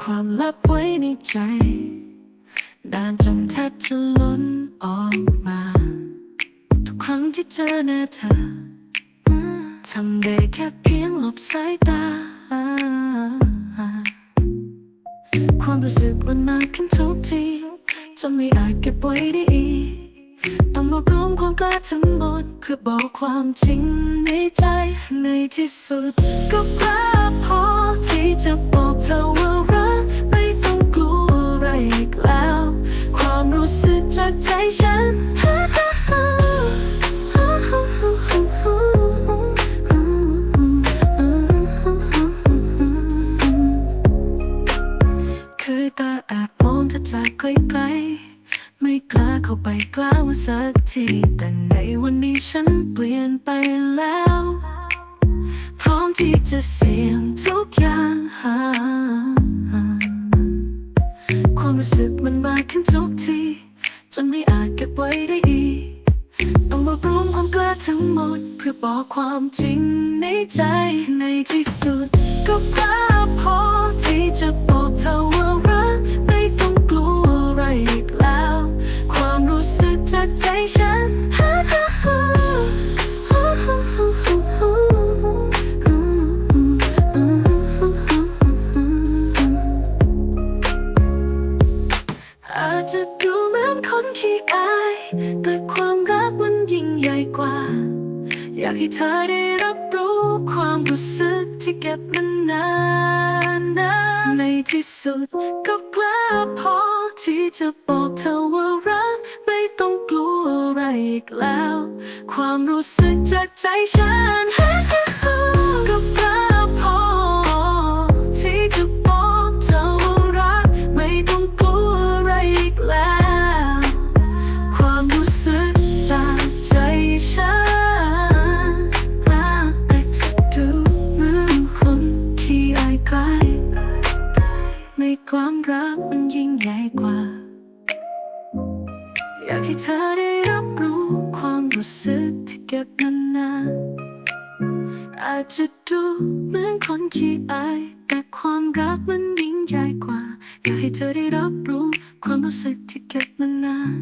ความลับไวในใจนานจนแทบจะล้นออกมา ทุกครั้งที่เจอหน้าเธอทำได้แค่เพียงหลบสายตา ความรู้สึกมันมากขึ้นทุกทีจนไม่อาจเก็บไว้ได้อีกต้องรวบรวมความกล้าทั้งหมดเพื่อบอกความจริงในใจในที่สุดก็กล้า ฉันเคยตาแอบมองเธอจากไกลๆไม่กล้าเข้าไปกล้าว่าสักที แต่ในวันนี้ฉันเปลี่ยนไปแล้ว พร้อมที่จะเสี่ยงทุกอย่างความรู้สึกมันมากขึ้นทุก ว้ได้อีกต้องมารวมความกล้าทั้งหมด เพื่อบอกความจริงในใจในที่สุด ก็กล้าพอที่จะบอกเธอว่ารักไม่ต้องกลัวอะไรอีกแล้ว ความรู้สึกจากใจฉันอาจจะดู คนขี้อาย แต่ความรักมันยิ่งใหญ่กว่า อยากให้เธอได้รับรู้ความรู้สึกที่เก็บมันนานนะในที่สุดก็กล้าพอที่จะบอกเธอว่ารัก ไม่ต้องกลัวอะไรอีกแล้ว ความรู้สึกจากใจฉันในที่ ในความรักมันยิ่งใหญ่กว่า อยากให้เธอได้รับรู้ความรู้สึกที่เก็บนานๆอาจจะดูเหมือนคนขี้อายแต่ความรักมันยิ่งใหญ่กว่า อยากให้เธอได้รับรู้ความรู้สึกที่เก็บนานาน